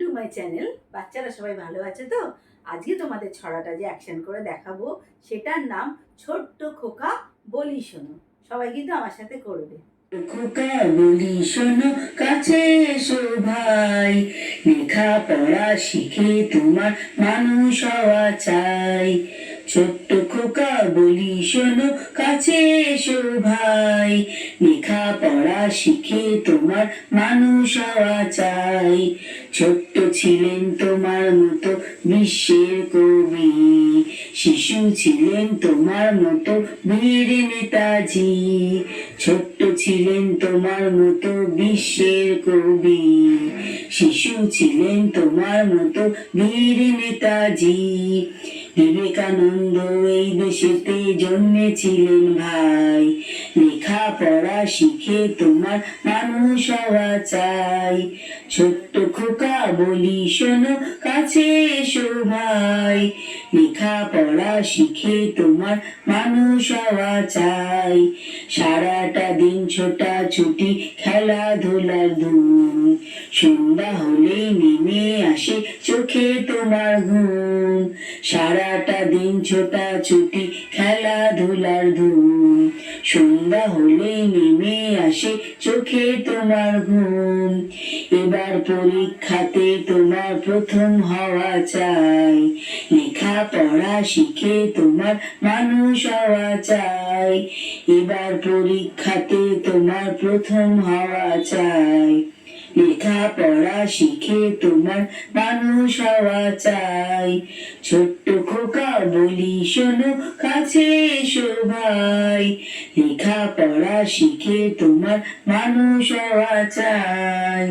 To my channel বাচ্চারা সবাই ভালো আছে তো? আজকে তোমাদের ছড়াটা যে অ্যাকশন করে দেখাবো, সেটার নাম ছোট্ট খোকা বলি শোনো। সবাই কিন্তু আমার সাথে করবে। খোকা বলি শোনো, কাছে এসো ভাই। লেখা পড়া শিখে তোমার মানুষ হওয়া চাই। ছোট্ট খোকা বলি শোনো, কাছে এসো ভাই। লেখা পড়া শিখে তোমার মানুষ হওয়া চাই। ছোট্ট ছিলেন তোমার মতো বিশ্বের কবি। শিশু ছিলেন তোমার মতো বীর নেতাজি। ছোট্ট ছিলেন তোমার মতো বিশ্বের কবি। শিশু ছিলেন তোমার মতো বীর নেতাজি। বিবেকানন্দ এই দেশেতে জন্মেছিলেন ভাই। লেখা পড়া শিখে তোমার মানুষ হওয়া চাই। ছোট্ট খোকা বলি শোনো, কাছে এসো ভাই। লেখা পড়া শিখে তোমার মানুষ হওয়া চাই। সারাটা দিন ছোটা ছুটি, খেলাধুলার ধুম সন্ধ্যা হলেই নেমে আসে চোখে তোমার ঘুম। সারাটা দিন ছোটা ছুটি, খেলাধুলার ধুম সন্ধ্যা হলে নেমে আসে চোখে তোমার ঘুম। এবার পরীক্ষাতে তোমার প্রথম হওয়া চাই। লেখা পড়া শিখে তোমার মানুষ হওয়া চাই, এবার পরীক্ষাতে তোমার প্রথম হওয়া চাই। লেখা পড়া শিখে তোমার মানুষ হওয়া চাই। ছোট্ট খোকা বলি, শোনো, কাছে এসো ভাই। লেখা পড়া শিখে তোমার মানুষ হওয়া চাই।